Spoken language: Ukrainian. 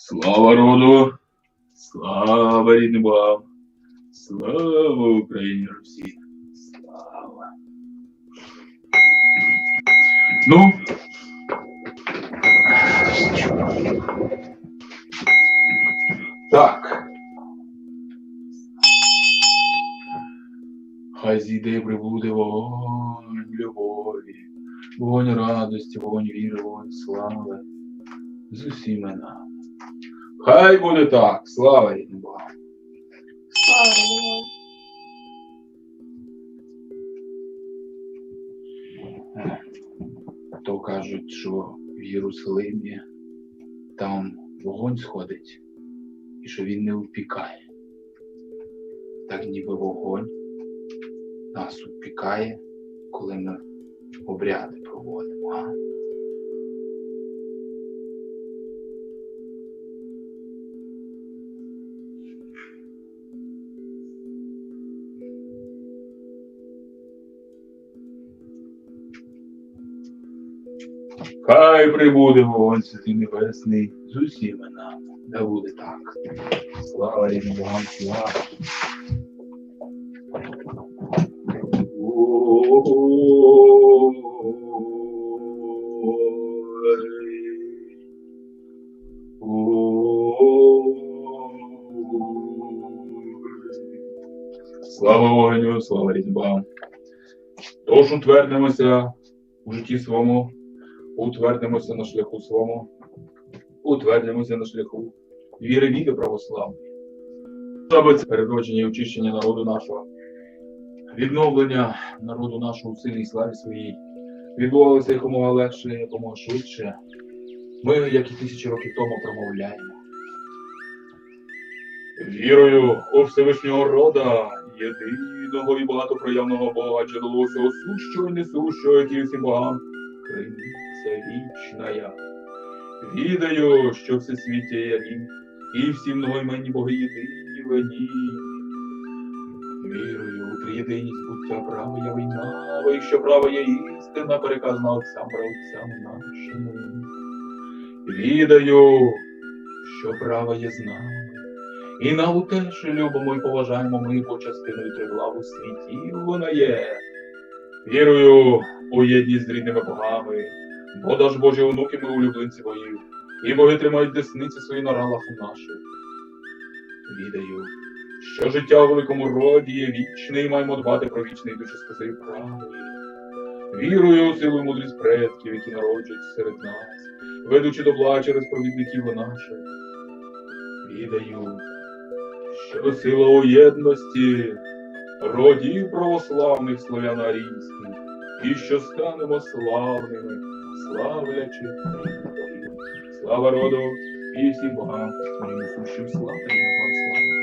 Слава роду, слава рідним богам, слава Україні Русі, слава. Ну. Так. Хай зійде прибуде вогонь любові, вогонь радості, вогонь віри, вогонь слави з усіма нами. Хай буде так, слава рідним Богам. Слава Богу. То кажуть, що в Єрусалимі там вогонь сходить, і що він не впікає. Так ніби вогонь нас впікає, коли ми обряди проводимо. А? Хай прибуде вогонь святий небесний з усіма нами. Да буде так. Слава рідним Богам, слава. Слава вогню, слава Богам. Тож утвердимося у житті своєму, утвердимося на шляху своєму, утвердимося на шляху віри віки православної. Це переродження і очищення народу нашого, відновлення народу нашого у силі і славі своїй, відбувалося якомога легше, якомога швидше. Ми, як і тисячі років тому, промовляємо. Вірою у Всевишнього рода, єдиного і багатопроявного Бога, джерело всього сущого і несущого, які всім богам, криниця вічна я. Відаю, що всесвіття є рім, і всі многоіменні боги єдині в. Вірую у триєдиність буття права я війнава, і що право є істина, переказана отцям правцям нашими. Відаю, що право є з нами. І нам теж любимо і поважаємо ми, бо частиною триглав у світі вона є. Вірую у єдність з рідними богами, бо даж Божі онуки ми улюбленці боїв, і боги тримають десниці свої на ралах наших. Відаю, що життя у великому роді є вічне, і маємо дбати про вічний душі правої. Вірую у силу і мудрість предків, які народжують серед нас, ведучи до бла через провідників наших. Відаю, що сила у єдності родів православних славяно-арійських, і що станемо славними, славлячи Богів. Слава роду і всім богам, своїм сущим слава вам слава.